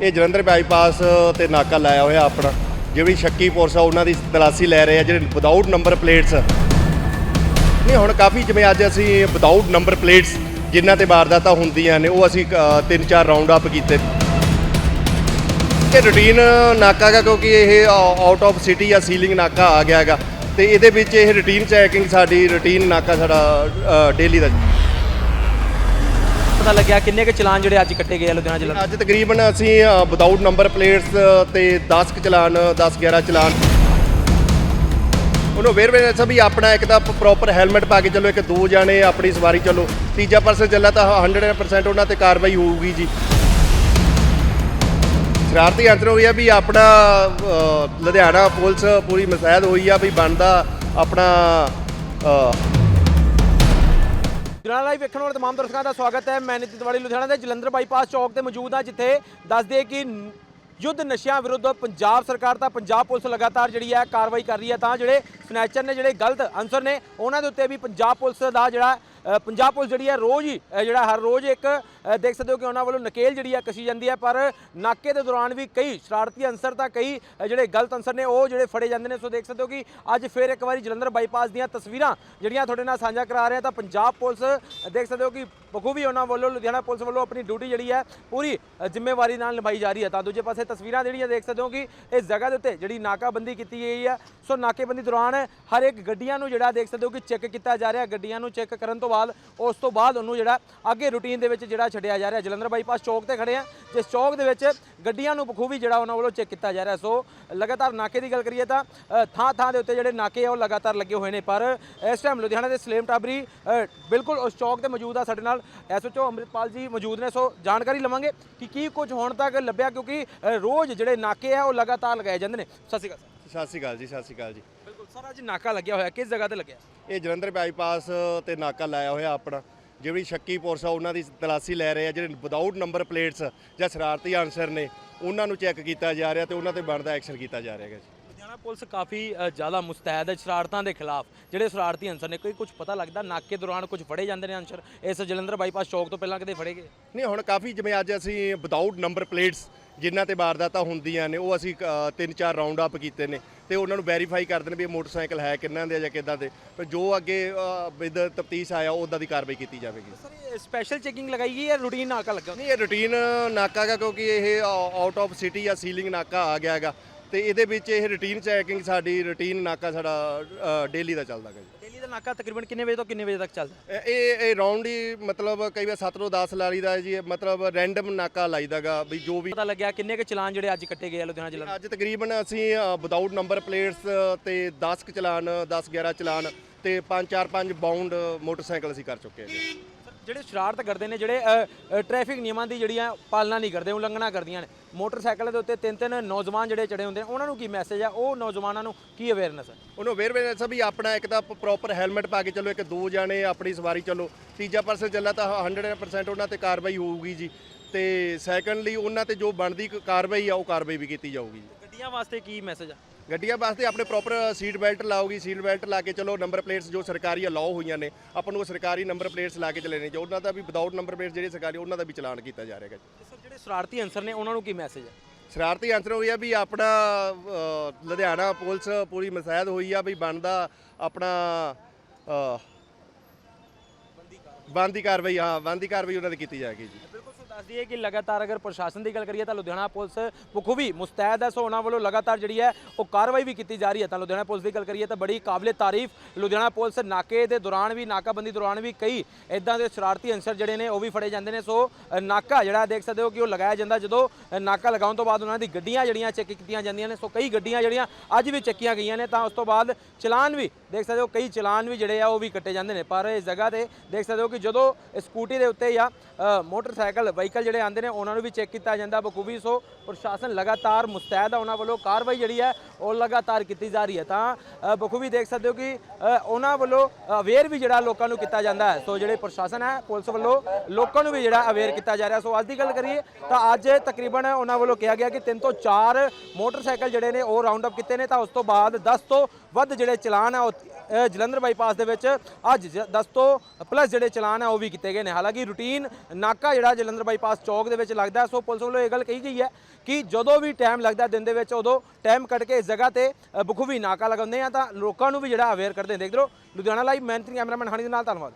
ਇਹ ਜਲੰਧਰ ਬਾਈਪਾਸ ਤੇ ਨਾਕਾ ਲਾਇਆ ਹੋਇਆ ਆਪਣਾ। ਜਿਹੜੀ ਸ਼ੱਕੀ ਪੁਲਿਸ ਆ, ਉਹਨਾਂ ਦੀ ਤਲਾਸ਼ੀ ਲੈ ਰਹੇ ਆ, ਜਿਹੜੇ ਵਿਦਆਊਟ ਨੰਬਰ ਪਲੇਟਸ ਨਹੀਂ, ਹੁਣ ਕਾਫੀ ਜਿਵੇਂ ਅੱਜ ਅਸੀਂ ਵਿਦਆਊਟ ਨੰਬਰ ਪਲੇਟਸ ਜਿਨ੍ਹਾਂ ਤੇ ਵਾਰਦਾਤਾਂ ਹੁੰਦੀਆਂ ਨੇ, ਉਹ ਅਸੀਂ ਤਿੰਨ ਚਾਰ ਰਾਉਂਡ ਅਪ ਕੀਤੇ। ਇਹ ਰੂਟੀਨ ਨਾਕਾ ਗਾ ਕਿਉਂਕਿ ਇਹ ਆਊਟ ਆਫ ਸਿਟੀ ਜਾਂ ਸੀਲਿੰਗ ਨਾਕਾ ਆ ਗਿਆ ਹੈਗਾ। ਤੇ ਇਹਦੇ ਵਿੱਚ ਇਹ ਰੂਟੀਨ ਚੈਕਿੰਗ ਸਾਡੀ ਰੂਟੀਨ ਨਾਕਾ ਸਾਡਾ ਡੇਲੀ ਦਾ। ਪਤਾ ਲੱਗਿਆ ਕਿੰਨੇ ਕੁ ਚਲਾਨ ਜਿਹੜੇ ਅੱਜ ਕੱਟੇ ਗਏ ਆ ਲੁਧਿਆਣਾ ਜ਼ਿਲ੍ਹਾ ਅੱਜ ਤਕਰੀਬਨ ਅਸੀਂ ਵਿਦਆਊਟ ਨੰਬਰ ਪਲੇਟਸ ਤੇ 10 ਕੁ ਚਲਾਨ 10 11 ਚਲਾਨ। ਉਹਨੂੰ ਵੇਰ ਵੇਰ ਸਭ ਵੀ ਆਪਣਾ ਇੱਕ ਤਾਂ ਪ੍ਰੋਪਰ ਹੈਲਮਟ ਪਾ ਕੇ ਚੱਲੋ, ਇੱਕ ਦੋ ਜਾਣੇ ਆਪਣੀ ਸਵਾਰੀ ਚੱਲੋ। ਤੀਜਾ ਪਰਸਨ ਚੱਲਾ ਤਾਂ 100% ਉਹਨਾਂ ਤੇ ਕਾਰਵਾਈ ਹੋਊਗੀ ਜੀ। ਸ਼ਰਾਰਤੀ ਅੰਤਰ ਹੋਈ ਆ ਵੀ ਆਪਣਾ ਲੁਧਿਆਣਾ ਪੁਲਿਸ ਪੂਰੀ ਮਸੈਦ ਹੋਈ ਆ ਵੀ ਬਣਦਾ ਆਪਣਾ ਲੁਧਿਆਣਾ ਲਾਈਵ ਵੇਖਣ ਵਾਲੇ ਤਮਾਮ ਦਰਸ਼ਕਾਂ ਦਾ ਸਵਾਗਤ ਹੈ। ਮੈਂ ਨਿਤਿਨ ਤਿਵਾੜੀ, ਲੁਧਿਆਣਾ ਦੇ ਜਲੰਧਰ ਬਾਈਪਾਸ ਚੌਕ ਤੇ ਮੌਜੂਦ ਹਾਂ, ਜਿੱਥੇ ਦੱਸਦੇ ਕਿ ਯੁੱਧ ਨਸ਼ਿਆਂ ਵਿਰੁੱਧ ਪੰਜਾਬ ਸਰਕਾਰ ਤਾਂ ਪੰਜਾਬ ਪੁਲਿਸ ਲਗਾਤਾਰ ਜਿਹੜੀ ਹੈ ਕਾਰਵਾਈ ਕਰ ਰਹੀ ਹੈ, ਤਾਂ ਜਿਹੜੇ ਸਨੈਚਰ ਨੇ, ਜਿਹੜੇ ਗਲਤ ਅਨਸਰ ਨੇ, ਉਹਨਾਂ ਦੇ ਉੱਤੇ ਵੀ ਪੰਜਾਬ ਪੁਲਿਸ ਦਾ ਜਿਹੜਾ ਪੰਜਾਬ ਪੁਲਿਸ ਜਿਹੜੀ ਹੈ ਰੋਜ਼ ਹੀ ਜਿਹੜਾ ਹਰ ਰੋਜ਼ ਇੱਕ ਦੇਖ ਸਕਦੇ ਹੋ ਕਿ ਉਹਨਾਂ ਵੱਲੋਂ ਨਕੇਲ ਜਿਹੜੀ ਹੈ ਕਸ਼ੀ ਜਾਂਦੀ ਹੈ, ਪਰ ਨਾਕੇ ਦੇ ਦੌਰਾਨ ਵੀ ਕਈ ਸ਼ਰਾਰਤੀ ਅਨਸਰ ਤਾਂ ਕਈ ਜਿਹੜੇ ਗਲਤ ਅਨਸਰ ਨੇ, ਉਹ ਜਿਹੜੇ ਫੜੇ ਜਾਂਦੇ ਨੇ। ਸੋ ਦੇਖ ਸਕਦੇ ਹੋ ਕਿ ਅੱਜ ਫਿਰ ਇੱਕ ਵਾਰੀ ਜਲੰਧਰ ਬਾਈਪਾਸ ਦੀਆਂ ਤਸਵੀਰਾਂ ਜਿਹੜੀਆਂ ਤੁਹਾਡੇ ਨਾਲ ਸਾਂਝਾ ਕਰਾ ਰਹੇ ਹਾਂ, ਤਾਂ ਪੰਜਾਬ ਪੁਲਿਸ ਦੇਖ ਸਕਦੇ ਹੋ ਕਿ ਬਖੂਬੀ ਉਹਨਾਂ ਵੱਲੋਂ, ਲੁਧਿਆਣਾ ਪੁਲਿਸ ਵੱਲੋਂ ਆਪਣੀ ਡਿਊਟੀ ਜਿਹੜੀ ਹੈ, ਪੂਰੀ ਜ਼ਿੰਮੇਵਾਰੀ ਨਾਲ ਨਿਭਾਈ ਜਾ ਰਹੀ ਹੈ। ਤਾਂ ਦੂਜੇ ਪਾਸੇ ਤਸਵੀਰਾਂ ਜਿਹੜੀਆਂ ਦੇਖ ਸਕਦੇ ਹੋ ਕਿ ਇਸ ਜਗ੍ਹਾ ਦੇ ਉੱਤੇ ਜਿਹੜੀ ਨਾਕਾਬੰਦੀ ਕੀਤੀ ਗਈ ਹੈ। ਸੋ ਨਾਕੇਬੰਦੀ ਦੌਰਾਨ ਹਰ ਇੱਕ ਗੱਡੀਆਂ ਨੂੰ ਜਿਹੜਾ ਦੇਖ ਸਕਦੇ ਹੋ ਕਿ ਚੈੱਕ ਕੀਤਾ ਜਾ ਰਿਹਾ, ਗੱਡੀਆਂ ਨੂੰ ਚੈੱਕ ਕਰਨ ਤੋਂ ਬਾਅਦ ਉਸ ਤੋਂ ਬਾਅਦ ਉਹਨੂੰ ਜਿਹੜਾ ਅੱਗੇ ਰੂਟੀਨ ਦੇ ਵਿੱਚ ਜਿਹੜਾ ਛੱਡਿਆ ਜਾ ਰਿਹਾ, ਜਲੰਧਰ ਬਾਈਪਾਸ ਚੌਕ ਤੇ ਖੜੇ ਆ, ਜਿਸ ਚੌਕ ਦੇ ਵਿੱਚ ਗੱਡੀਆਂ ਨੂੰ ਬਖੂਬੀ ਜਿਹੜਾ ਉਹਨਾਂ ਵੱਲੋਂ ਚੈੱਕ ਕੀਤਾ ਜਾ ਰਿਹਾ। ਸੋ ਲਗਾਤਾਰ ਨਾਕੇ ਦੀ ਗੱਲ ਕਰੀਏ ਤਾਂ ਥਾਂ ਥਾਂ ਦੇ ਉੱਤੇ ਜਿਹੜੇ ਨਾਕੇ ਆ ਉਹ ਲਗਾਤਾਰ ਲੱਗੇ ਹੋਏ ਨੇ, ਪਰ ਇਸ ਟਾਈਮ ਲੁਧਿਆਣਾ ਦੇ ਸਲੇਮ ਟਾਬਰੀ ਬਿਲਕੁਲ ਉਸ ਚੌਕ ਤੇ ਮੌਜੂਦ ਆ ਸਾਡੇ ਨਾਲ ਐਸਓਚਓ ਅੰਮ੍ਰਿਤਪਾਲ ਜੀ ਮੌਜੂਦ ਨੇ। ਸੋ ਜਾਣਕਾਰੀ ਲਵਾਂਗੇ ਕਿ ਕੀ ਕੁਝ ਹੁਣ ਤੱਕ ਲੱਭਿਆ, ਕਿਉਂਕਿ ਰੋਜ਼ ਜਿਹੜੇ ਨਾਕੇ ਆ ਉਹ ਲਗਾਤਾਰ ਲਗਾਏ ਜਾਂਦੇ ਨੇ। ਸਤਿ ਸ਼੍ਰੀ ਅਕਾਲ ਸਤਿ ਸ਼੍ਰੀ ਅਕਾਲ ਜੀ ਸਤਿ ਸ਼੍ਰੀ ਅਕਾਲ ਜੀ। ਬਿਲਕੁਲ ਸਰ ਅੱਜ ਨਾਕਾ ਲੱਗਿਆ ਹੋਇਆ ਕਿਸ ਜਗ੍ਹਾ ਤੇ ਲੱਗਿਆ? ਇਹ ਜਲੰਧਰ ਬਾਈਪਾਸ ਤੇ ਨਾਕਾ ਲਾਇਆ ਹੋਇਆ ਆਪਣਾ। ਜਿਹੜੀ ਸ਼ੱਕੀ ਪੁਲਿਸ ਆ ਉਹਨਾਂ ਦੀ ਤਲਾਸ਼ੀ ਲੈ ਰਹੇ ਆ ਜਿਹੜੇ ਵਿਦਆਊਟ ਨੰਬਰ ਪਲੇਟਸ ਜਾਂ ਸ਼ਰਾਰਤੀ ਅਨਸਰ ਨੇ ਉਹਨਾਂ ਨੂੰ ਚੈੱਕ ਕੀਤਾ ਜਾ ਰਿਹਾ ਤੇ ਉਹਨਾਂ ਤੇ ਬਣਦਾ ਐਕਸ਼ਨ ਕੀਤਾ ਜਾ ਰਿਹਾ ਹੈ ਜੀ। ਲੁਧਿਆਣਾ ਪੁਲਿਸ ਕਾਫੀ ਜ਼ਿਆਦਾ ਮੁਸਤੈਦ ਹੈ ਸ਼ਰਾਰਤਾਂ ਦੇ ਖਿਲਾਫ। ਜਿਹੜੇ ਸ਼ਰਾਰਤੀ ਅਨਸਰ ਨੇ ਕੋਈ ਕੁਝ ਪਤਾ ਲੱਗਦਾ? ਨਾਕੇ ਦੌਰਾਨ ਕੁਝ ਫੜੇ ਜਾਂਦੇ ਨੇ ਅਨਸਰ? ਇਸ ਜਲੰਧਰ ਬਾਈਪਾਸ ਚੌਕ ਤੋਂ ਪਹਿਲਾਂ ਕਦੇ ਫੜੇ ਗਏ? ਨਹੀਂ ਹੁਣ ਕਾਫੀ ਜਿਵੇਂ ਅੱਜ ਅਸੀਂ ਵਿਦਆਊਟ ਨੰਬਰ ਪਲੇਟਸ ਜਿਨ੍ਹਾਂ ਤੇ ਵਾਰਦਾਤਾਂ ਹੁੰਦੀਆਂ ਨੇ ਉਹ ਅਸੀਂ ਤਿੰਨ ਚਾਰ ਰਾਉਂਡ ਅਪ ਕੀਤੇ ਨੇ ਤੇ ਉਹਨਾਂ ਨੂੰ ਵੈਰੀਫਾਈ ਕਰਦੇ ਨੇ ਵੀ ਇਹ ਮੋਟਰਸਾਈਕਲ ਹੈ ਕਿੰਨਾਂ ਦੇ ਆ ਜਾਂ ਕਿੱਦਾਂ ਦੇ। ਪਰ ਜੋ ਅੱਗੇ ਵਿਦ ਤਫਤੀਸ਼ ਆਇਆ ਉਹਦਾ ਦੀ ਕਾਰਵਾਈ ਕੀਤੀ ਜਾਵੇਗੀ। ਸਰ ਇਹ ਸਪੈਸ਼ਲ ਚੈਕਿੰਗ ਲਗਾਈ ਗਈ ਹੈ ਰੂਟੀਨ ਨਾਕਾ ਲੱਗਾ? ਨਹੀਂ ਇਹ ਰੂਟੀਨ ਨਾਕਾ ਗਾ ਕਿਉਂਕਿ ਇਹ ਆਊਟ ਆਫ ਸਿਟੀ ਜਾਂ ਸੀਲਿੰਗ ਨਾਕਾ ਆ ਗਿਆ ਹੈਗਾ। ਤੇ ਇਹਦੇ ਵਿੱਚ ਇਹ ਰੂਟੀਨ ਚੈਕਿੰਗ ਸਾਡੀ ਰੂਟੀਨ ਨਾਕਾ ਸਾਡਾ ਡੇਲੀ ਦਾ ਚੱਲਦਾ ਹੈਗਾ ਜੀ। ਦਿੱਲੀ ਦਾ ਨਾਕਾ ਤਕਰੀਬਨ ਕਿੰਨੇ ਵਜੇ ਤੋਂ ਕਿੰਨੇ ਵਜੇ ਤੱਕ ਚੱਲਦਾ? ਹੈ? ਇਹ- ਇਹ ਇਹ ਰਾਉਂਡ ਹੀ ਮਤਲਬ ਕਈ ਵਾਰ 7 ਤੋਂ 10 ਲਾਲੀ ਦਾ ਜੀ ਇਹ ਮਤਲਬ ਰੈਂਡਮ ਨਾਕਾ ਲਾਈਦਾਗਾ ਵੀ ਜੋ ਵੀ ਪਤਾ ਲੱਗਿਆ ਕਿੰਨੇ ਕੁ ਚਲਾਨ ਜਿਹੜੇ ਅੱਜ ਕੱਟੇ ਗਏ ਆ ਲੁਧਿਆਣਾ ਜ਼ਿਲ੍ਹਾ ਅੱਜ ਤਕਰੀਬਨ ਅਸੀਂ ਵਿਦਆਊਟ ਨੰਬਰ ਪਲੇਟਸ ਤੇ 10 ਕੁ ਚਲਾਨ 10 11 ਚਲਾਨ ਤੇ 5 4 5 ਬਾਉਂਡ ਮੋਟਰਸਾਈਕਲ ਅਸੀਂ ਕਰ ਚੁੱਕੇ ਹਾਂ ਜੀ। ਜਿਹੜੇ ਸ਼ਰਾਰਤ ਕਰਦੇ ਨੇ ਜਿਹੜੇ ਟ੍ਰੈਫਿਕ ਨਿਯਮਾਂ ਦੀ ਜਿਹੜੀਆਂ ਪਾਲਣਾ ਨਹੀਂ ਕਰਦੇ ਉਲੰਘਣਾ ਕਰਦੀਆਂ ਨੇ। ਮੋਟਰਸਾਈਕਲ ਦੇ ਉੱਤੇ ਤਿੰਨ ਤਿੰਨ ਨੌਜਵਾਨ ਜਿਹੜੇ ਚੜੇ ਹੁੰਦੇ ਨੇ ਉਹਨਾਂ ਨੂੰ ਕੀ ਮੈਸੇਜ ਆ? ਉਹ ਨੌਜਵਾਨਾਂ ਨੂੰ ਕੀ ਅਵੇਅਰਨੈਸ ਹੈ ਉਹਨੂੰ ਵੇਰ ਸਭ ਵੀ ਆਪਣਾ ਇੱਕ ਤਾਂ ਪ੍ਰੋਪਰ ਹੈਲਮਟ ਪਾ ਕੇ ਚੱਲੋ ਇੱਕ ਦੋ ਜਾਣੇ ਆਪਣੀ ਸਵਾਰੀ ਚੱਲੋ। ਤੀਜਾ ਪਰਸਨ ਚੱਲਾ ਤਾਂ 100% ਉਹਨਾਂ ਤੇ ਕਾਰਵਾਈ ਹੋਊਗੀ ਜੀ। ਤੇ ਸੈਕੰਡਲੀ ਉਹਨਾਂ ਤੇ ਜੋ ਬਣਦੀ ਕਾਰਵਾਈ ਆ ਉਹ ਕਾਰਵਾਈ ਵੀ ਕੀਤੀ ਜਾਊਗੀ ਜੀ। ਗੱਡੀਆਂ ਵਾਸਤੇ ਕੀ ਮੈਸੇਜ ਆ? ਗੱਡੀਆਂ ਵਾਸਤੇ ਆਪਣੇ ਪ੍ਰੋਪਰ ਸੀਟ ਬੈਲਟ ਲਾਓਗੀ ਸੀਟ ਬੈਲਟ ਲਾ ਕੇ ਚਲੋ ਨੰਬਰ ਪਲੇਟਸ ਜੋ ਸਰਕਾਰੀ ਅਲਾਉ ਹੋਈਆਂ ਨੇ ਆਪਾਂ ਨੂੰ ਉਹ ਸਰਕਾਰੀ ਨੰਬਰ ਪਲੇਟਸ ਲਾ ਕੇ ਚੱਲਣੇ ਚਾਹੀਦੇ ਉਹਨਾਂ ਦਾ ਵੀ ਵਿਦਆਊਟ ਨੰਬਰ ਪਲੇਟਸ ਜਿਹੜੇ ਸਰਕਾਰੀ ਉਹਨਾਂ ਦਾ ਵੀ ਚਲਾਨ ਕੀਤਾ ਜਾ ਰਿਹਾ ਹੈ। ਜੀ ਸਰ ਜਿਹੜੇ ਸ਼ਰਾਰਤੀ ਅਨਸਰ ਨੇ ਉਹਨਾਂ ਨੂੰ ਕੀ ਮੈਸੇਜ ਹੈ? ਸ਼ਰਾਰਤੀ ਅੰਤਰ ਹੋਈ ਆ ਵੀ ਆਪਣਾ ਲੁਧਿਆਣਾ ਪੁਲਿਸ ਪੂਰੀ ਮਸੈਦ ਹੋਈ ਆ ਵੀ ਬਣਦਾ ਆਪਣਾ ਅ, ਬਣਦੀ ਕਾਰਵਾਈ। ਹਾਂ ਬਣਦੀ ਕਾਰਵਾਈ ਉਹਨਾਂ ਦੀ ਕੀਤੀ ਜਾਏਗੀ ਜੀ। ਦੱਸ ਦਈਏ ਕਿ ਲਗਾਤਾਰ ਅਗਰ ਪ੍ਰਸ਼ਾਸਨ ਦੀ ਗੱਲ ਕਰੀਏ ਤਾਂ ਲੁਧਿਆਣਾ ਪੁਲਿਸ ਬਖੂਬੀ ਮੁਸਤੈਦ ਹੈ, ਸੋ ਉਹਨਾਂ ਵੱਲੋਂ ਲਗਾਤਾਰ ਜਿਹੜੀ ਹੈ ਉਹ ਕਾਰਵਾਈ ਵੀ ਕੀਤੀ ਜਾ ਰਹੀ ਹੈ। ਤਾਂ ਲੁਧਿਆਣਾ ਪੁਲਿਸ ਦੀ ਗੱਲ ਕਰੀਏ ਤਾਂ ਬੜੀ ਕਾਬਲੇ ਤਾਰੀਫ ਲੁਧਿਆਣਾ ਪੁਲਿਸ ਨਾਕੇ ਦੇ ਦੌਰਾਨ ਵੀ, ਨਾਕਾਬੰਦੀ ਦੌਰਾਨ ਵੀ ਕਈ ਇਦਾਂ ਦੇ ਸ਼ਰਾਰਤੀ ਅਨਸਰ ਜਿਹੜੇ ਨੇ ਉਹ ਵੀ ਫੜੇ ਜਾਂਦੇ ਨੇ। ਸੋ ਨਾਕਾ ਜਿਹੜਾ ਦੇਖ ਸਕਦੇ ਹੋ ਕਿ ਉਹ ਲਗਾਇਆ ਜਾਂਦਾ ਜਦੋਂ ਨਾਕਾ ਲਗਾਉਣ ਤੋਂ ਬਾਅਦ ਉਹਨਾਂ ਦੀ ਗੱਡੀਆਂ ਜਿਹੜੀਆਂ ਚੈੱਕ ਕੀਤੀਆਂ ਜਾਂਦੀਆਂ ਨੇ। ਸੋ ਕਈ ਗੱਡੀਆਂ ਜਿਹੜੀਆਂ ਅੱਜ ਵੀ ਚੱਕੀਆਂ ਗਈਆਂ ਨੇ ਤਾਂ ਉਸ ਤੋਂ ਬਾਅਦ ਚਲਾਨ ਵੀ ਦੇਖ ਸਕਦੇ ਹੋ, ਕਈ ਚਲਾਨ ਵੀ ਜਿਹੜੇ ਆ ਉਹ ਵੀ ਕੱਟੇ ਜਾਂਦੇ ਨੇ। ਪਰ ਇਸ ਜਗ੍ਹਾ ਤੇ ਦੇਖ ਸਕਦੇ ਹੋ ਕਿ ਜਦੋਂ ਸਕੂਟੀ ਦੇ ਉੱਤੇ ਜਾਂ ਮੋਟਰਸਾਈਕਲ ਵਹੀਕਲ ਜਿਹੜੇ ਆਉਂਦੇ ਨੇ, ਉਹਨਾਂ ਨੂੰ ਵੀ ਚੈੱਕ ਕੀਤਾ ਜਾਂਦਾ ਬਖੂਬੀ। ਸੋ ਪ੍ਰਸ਼ਾਸਨ ਲਗਾਤਾਰ ਮੁਸਤੈਦ ਆ, ਉਹਨਾਂ ਵੱਲੋਂ ਕਾਰਵਾਈ ਜਿਹੜੀ ਹੈ, ਉਹ ਲਗਾਤਾਰ ਕੀਤੀ ਜਾ ਰਹੀ ਹੈ। ਤਾਂ ਬਖੂਬੀ ਦੇਖ ਸਕਦੇ ਹੋ ਕਿ ਉਹਨਾਂ ਵੱਲੋਂ ਅਵੇਅਰ ਵੀ ਜਿਹੜਾ ਲੋਕਾਂ ਨੂੰ ਕੀਤਾ ਜਾਂਦਾ ਹੈ। ਸੋ ਜਿਹੜੇ ਪ੍ਰਸ਼ਾਸਨ ਹੈ, ਪੁਲਿਸ ਵੱਲੋਂ ਲੋਕਾਂ ਨੂੰ ਵੀ ਜਿਹੜਾ ਅਵੇਅਰ ਕੀਤਾ ਜਾ ਰਿਹਾ। ਸੋ ਅੱਜ ਦੀ ਗੱਲ ਕਰੀਏ, ਤਾਂ ਅੱਜ ਤਕਰੀਬਨ ਉਹਨਾਂ ਵੱਲੋਂ ਕਿਹਾ ਗਿਆ ਕਿ ਤਿੰਨ ਤੋਂ ਚਾਰ ਮੋਟਰਸਾਈਕਲ ਜਿਹੜੇ ਨੇ, ਉਹ ਰਾਉਂਡ ਅਪ ਕੀਤੇ ਨੇ। ਤਾਂ ਉਸ ਤੋਂ ਬਾਅਦ 10 ਤੋਂ ਵੱਧ ਜਿਹੜੇ ਚਲਾਨ ਆ, ਉਹ ਜਲੰਧਰ ਬਾਈਪਾਸ ਦੇ ਵਿੱਚ ਅੱਜ 10 ਤੋਂ ਪਲੱਸ ਜਿਹੜੇ ਚਲਾਨ ਆ, ਉਹ ਵੀ ਕੀਤੇ ਗਏ ਨੇ। ਹਾਲਾਂਕਿ ਰੂਟੀਨ ਨਾਕਾ ਜਿਹੜਾ ਜਲੰਧਰ ਬਾਈ ਬਾਈਪਾਸ ਚੌਕ ਦੇ ਵਿੱਚ ਲੱਗਦਾ ਸੋ ਪੁਲਿਸ ਵੱਲੋਂ ਇਹ ਗੱਲ ਕਹੀ ਗਈ ਹੈ ਕਿ ਜਦੋਂ ਵੀ ਟਾਈਮ ਲੱਗਦਾ ਦਿਨ ਦੇ ਵਿੱਚ, ਉਦੋਂ ਟਾਈਮ ਕੱਢ ਕੇ ਇਸ ਜਗ੍ਹਾ ਤੇ ਬਖੂਬੀ ਨਾਕਾ ਲਗਾਉਂਦੇ ਆ ਤਾਂ ਲੋਕਾਂ ਨੂੰ ਵੀ ਜਿਹੜਾ ਅਵੇਅਰ ਕਰਦੇ ਆ। ਦੇਖਦੇ ਰਹੋ, ਲੁਧਿਆਣਾ ਲਾਈਵ ਮੈਂ ਤੇ ਕੈਮਰਾਮੈਨ ਹਣੀ ਦੇ ਨਾਲ, ਧੰਨਵਾਦ